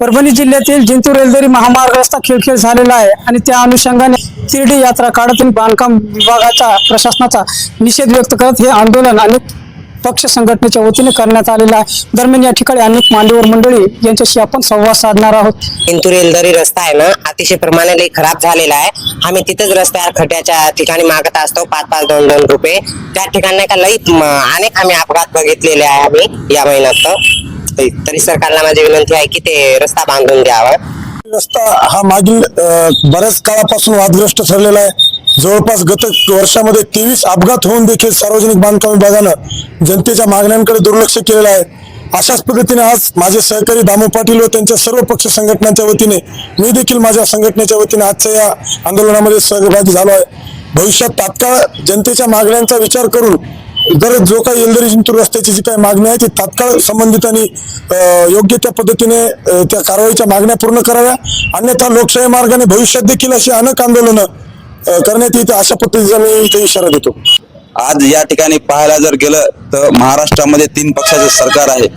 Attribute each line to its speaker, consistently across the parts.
Speaker 1: परभणी जिल्ह्यातील जिंतूर रेलदरी महामार्ग रस्ता खिळखिळ झालेला आहे आणि त्या अनुषंगाने तिरडी यात्रा काढत आणि बांधकाम विभागाचा प्रशासनाचा निषेध व्यक्त करत हे आंदोलन अनेक पक्ष संघटनेच्या वतीने करण्यात आलेलं आहे. दरम्यान या ठिकाणी अनेक मान्यवर मंडळी यांच्याशी आपण संवाद साधणार आहोत.
Speaker 2: जिंतूर रेलदरी रस्ता आहे ना अतिशय प्रमाणे खराब झालेला आहे. आम्ही तिथेच रस्त्यावर खट्याच्या ठिकाणी मागत असतो पाच पाच दोन दोन रुपये. त्या ठिकाणी का लई अनेक आम्ही अपघात बघितलेले आहे आम्ही या महिन्यात. तरी तरी सरकारला माझी विनंती आहे की ते रस्ता बांधून द्यावा.
Speaker 3: रस्ता हा मागील बऱ्याच काळापासून वादग्रस्त ठरलेला आहे. जवळपास गत वर्षामध्ये तेवीस अपघात होऊन देखील सार्वजनिक बांधकाम विभागानं जनतेच्या मागण्यांकडे दुर्लक्ष केलेलं आहे. अशाच पद्धतीने आज माझे सहकारी दामू पाटील व त्यांच्या सर्व पक्ष संघटनांच्या वतीने मी देखील माझ्या संघटनेच्या वतीने आजच्या या आंदोलनामध्ये सहभागी झालो आहे. भविष्यात तात्काळ जनतेच्या मागण्यांचा विचार करून जर जो काही येलदरी जिंतूर रस्त्याची जी काही मागणी आहे ती तात्काळ संबंधितांनी योग्य त्या पद्धतीने त्या कारवाईच्या मागण्या पूर्ण कराव्या. अन्यथा लोकशाही मार्गाने भविष्यात देखील अशी अनेक आंदोलनं करण्यात येते अशा पद्धतीचा मी इथे इशारा देतो.
Speaker 4: आज या ठिकाणी पाहायला जर गेलं तर महाराष्ट्रामध्ये तीन पक्षाचं सरकार आहे.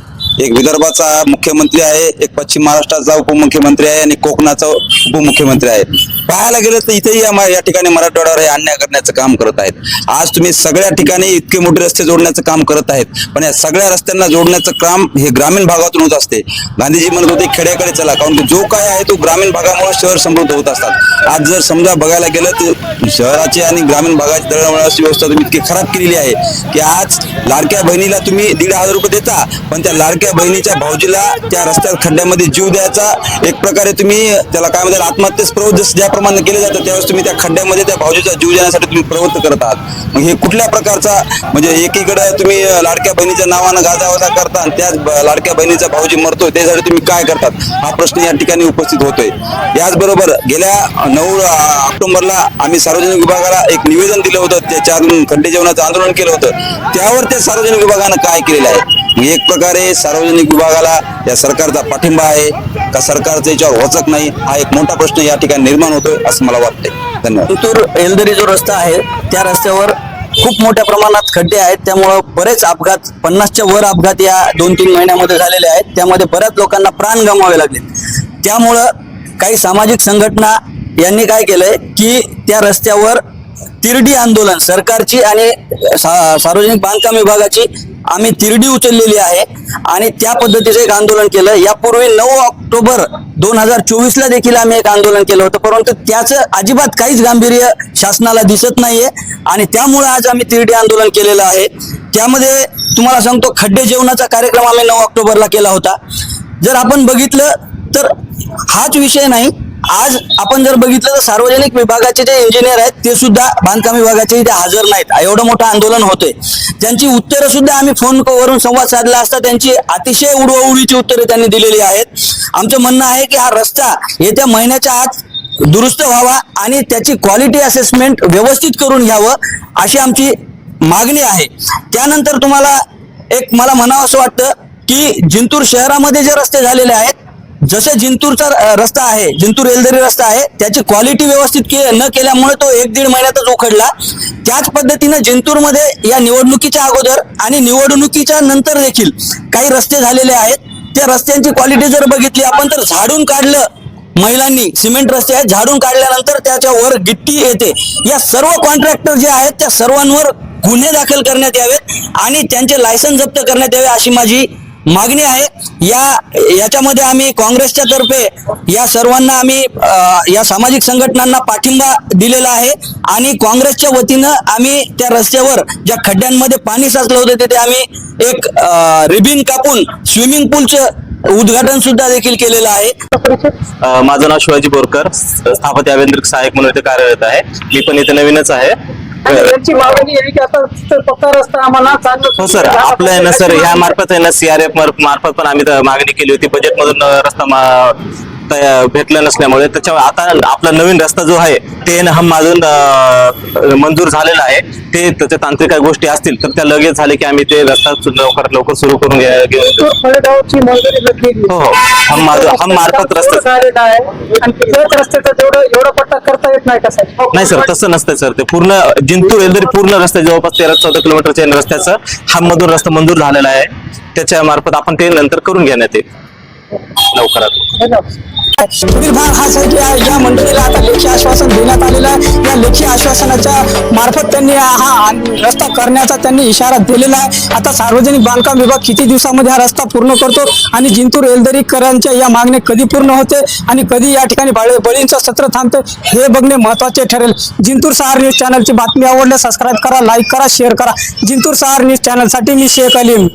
Speaker 4: एक विदर्भाचा मुख्यमंत्री आहे एक पश्चिम महाराष्ट्राचा उपमुख्यमंत्री आहे आणि कोकणाचा उपमुख्यमंत्री आहे. पाहायला गेलं तर इथेही या या ठिकाणी मराठवाड्यावर हे अन्याय करण्याचं काम करत आहेत. आज तुम्ही सगळ्या ठिकाणी इतके मोठे रस्ते जोडण्याचं काम करत आहेत. पण या सगळ्या रस्त्यांना जोडण्याचं काम हे ग्रामीण भागातून होत असते. गांधीजी म्हणत होते खेड्याकडे चला. कारण की जो काय आहे तो ग्रामीण भागामुळे शहर समृद्ध होत असतात. आज जर समजा बघायला गेलं तर शहराची आणि ग्रामीण भागाची दळणवळणाची व्यवस्था तुम्ही इतकी खराब केलेली आहे की आज लाडक्या बहिणीला तुम्ही दीड हजार रुपये देता पण त्या लाडक्या बहिणीच्या भाऊजीला त्या रस्त्यात खड्ड्यामध्ये जीव द्यायचा. एक प्रकारे तुम्ही त्याला काय म्हणतात आत्महत्येस प्रवृत्त जसं ज्याप्रमाणे केले जातं त्यावेळेस तुम्ही त्या खड्ड्यामध्ये त्या भाऊजीचा जीव देण्यासाठी तुम्ही प्रवृत्त करत आहात. मग हे कुठल्या प्रकारचा म्हणजे एकीकडे तुम्ही लाडक्या बहिणीच्या नावानं गाजावाजा करता आणि त्याच लाडक्या बहिणीचा भाऊजी मरतोय त्यासाठी तुम्ही काय करतात? हा प्रश्न या ठिकाणी उपस्थित होतोय. याचबरोबर गेल्या नऊ ऑक्टोबरला आम्ही सार्वजनिक विभागाला एक निवेदन दिलं होतं त्याच्यातून खड्डे जेवणाचं आंदोलन केलं होतं. त्यावर त्या सार्वजनिक विभागानं काय केलेलं आहे? एक प्रकारे सार्वजनिक विभागाला या सरकारचा पाठिंबा आहे. का सरकारचं याच्यावर वचक नाही? हा एक मोठा प्रश्न या ठिकाणी निर्माण होतोय असं मला वाटतंय. धन्यवाद.
Speaker 5: जिंतूर एलदरी जो रस्ता आहे त्या रस्त्यावर खूप मोठ्या प्रमाणात खड्डे आहेत. त्यामुळं बरेच अपघात पन्नासच्या वर अपघात या दोन तीन महिन्यामध्ये झालेले आहेत. त्यामध्ये बऱ्याच लोकांना प्राण गमावे लागले. त्यामुळं काही सामाजिक संघटना यांनी काय केलंय की त्या रस्त्यावर तिरडी आंदोलन सरकारची आणि सा- सार्वजनिक बांधकाम विभागाची आम्ही तिरडी उचललेली आहे. आणि त्या पद्धतीचं एक आंदोलन केलं. यापूर्वी नऊ ऑक्टोबर दोन हजार चोवीसला देखील आम्ही एक आंदोलन केलं होतं. परंतु त्याचं अजिबात काहीच गांभीर्य शासनाला दिसत नाहीये. आणि त्यामुळे आज आम्ही तिरडी आंदोलन केलेलं आहे. त्यामध्ये तुम्हाला सांगतो खड्डे जेवणाचा कार्यक्रम आम्ही नऊ ऑक्टोबरला केला होता. जर आपण बघितलं तर हाच विषय नाही. आज आपण जर बघितलं तर सार्वजनिक विभागाचे जे इंजिनियर आहेत ते सुद्धा बांधकाम विभागाचे इथे हजर नाहीत. एवढं मोठं आंदोलन होतंय. त्यांची उत्तरं सुद्धा आम्ही फोनवरून संवाद साधला असता त्यांची अतिशय उडवाउडीची उत्तरे त्यांनी दिलेली आहेत. आमचं म्हणणं आहे की हा रस्ता येत्या महिन्याच्या आत दुरुस्त व्हावा आणि त्याची क्वालिटी असेसमेंट व्यवस्थित करून घ्यावं अशी आमची मागणी आहे. त्यानंतर तुम्हाला एक मला म्हणावं असं वाटतं की जिंतूर शहरामध्ये जे रस्ते झालेले आहेत जसे जिंतूरचा रस्ता आहे जिंतूर एलदरी रस्ता आहे त्याची क्वालिटी व्यवस्थित के न केल्यामुळे तो एक दीड महिन्यातच उखडला. त्याच पद्धतीनं जिंतूरमध्ये या निवडणुकीच्या अगोदर आणि निवडणुकीच्या नंतर देखील काही रस्ते झालेले आहेत. त्या रस्त्यांची क्वालिटी जर बघितली आपण तर झाडून काढलं महिलांनी सिमेंट रस्ते आहेत झाडून काढल्यानंतर त्याच्यावर गिट्टी येते. या सर्व कॉन्ट्रॅक्टर जे आहेत त्या सर्वांवर गुन्हे दाखल करण्यात यावेत आणि त्यांचे लायसन्स जप्त करण्यात यावे अशी माझी मागणी आहे. या याच्यामध्ये आम्ही काँग्रेसच्या तर्फे या सर्वांना आम्ही या सामाजिक संघटनांना पाठिंबा दिलेला आहे आणि काँग्रेसच्या वतीनं आम्ही त्या रस्त्यावर ज्या खड्ड्यांमध्ये पाणी साचलं होतं तिथे आम्ही एक रिबिन कापून स्विमिंग पूलचं उद्घाटन सुद्धा देखील केलेलं आहे.
Speaker 6: माझं नाव शिवाजी बोरकर स्थापत्य अभियांत्रिक सहाय्यक म्हणून इथे कार्यरत आहे. मी पण इथे नवीनच आहे.
Speaker 1: यांची मागणी आहे की आता पक्का रस्ता आम्हाला चांगलं
Speaker 6: हो सर. आपलं आहे ना सर. ह्या मार्फत आहे ना सीआरएफ मार्फत पण आम्ही मागणी केली होती. बजेटमधून रस्ता भेटला नसल्यामुळे त्याच्यावर आता आपला नवीन रस्ता जो आहे ते हम अजून अ, मंजूर झालेला आहे. ते त्याच्या तांत्रिक काही गोष्टी असतील तर त्या लगेच झाले की आम्ही ते रस्ता लवकरात लवकर सुरू करून हो हो. हम माझं हम मार्फत रस्ता
Speaker 1: नाही
Speaker 6: सर तसं नसतं सर. ते पूर्ण जिंतूर एलदरी पूर्ण रस्ता जवळपास तेरा चौदा किलोमीटरच्या रस्त्याचं हा मधून रस्ता मंजूर झालेला आहे. त्याच्या मार्फत आपण ते नंतर करून घेण्यात येईल. लवकरात
Speaker 1: पुढील भाग हाच आहे. या- या मंडळीला आता लेखी आश्वासन देण्यात आलेलं आहे. या लेखी आश्वासनाच्या मार्फत त्यांनी हा रस्ता करण्याचा त्यांनी इशारा दिलेला आहे. आता सार्वजनिक बांधकाम विभाग किती दिवसामध्ये हा रस्ता पूर्ण करतो आणि जिंतूर एलदरीकरांच्या या मागण्या कधी पूर्ण होते आणि कधी या ठिकाणी बळींचं सत्र थांबतं हे बघणे महत्त्वाचे ठरेल. जिंतूर सहार न्यूज चॅनलची बातमी आवडल्यास सबस्क्राईब करा लाईक करा शेअर करा. जिंतूर सहार न्यूज चॅनलसाठी मी शेख अलीम.